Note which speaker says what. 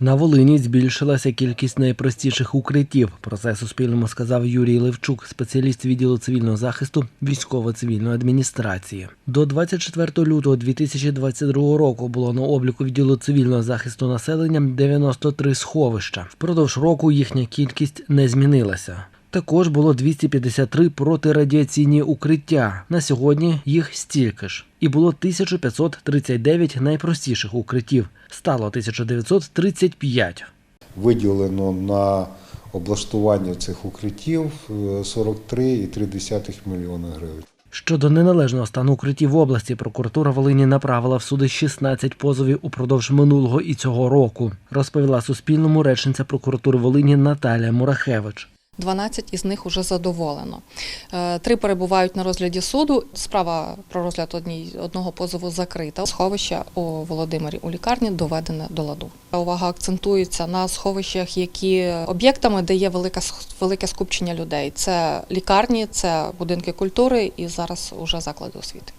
Speaker 1: На Волині збільшилася кількість найпростіших укриттів. Про це Суспільному сказав Юрій Левчук, спеціаліст відділу цивільного захисту військово-цивільної адміністрації. До 24 лютого 2022 року було на обліку відділу цивільного захисту населення 93 сховища. Впродовж року їхня кількість не змінилася. Також було 253 протирадіаційні укриття. На сьогодні їх стільки ж. І було 1539 найпростіших укриттів. Стало 1935.
Speaker 2: Виділено на облаштування цих укриттів е, 43,3 мільйони гривень.
Speaker 1: Щодо неналежного стану укриттів в області, прокуратура Волині направила в суди 16 позовів упродовж минулого і цього року, розповіла Суспільному речниця прокуратури Волині Наталія Мурахевич.
Speaker 3: 12 із них уже задоволено. Е, Три перебувають на розгляді суду. Справа про розгляд одній, одного позову закрита. Сховище у Володимирі у лікарні доведене до ладу. Увага акцентується на сховищах, які об'єктами, де є велика, велике скупчення людей. Це лікарні, це будинки культури і зараз уже заклади освіти.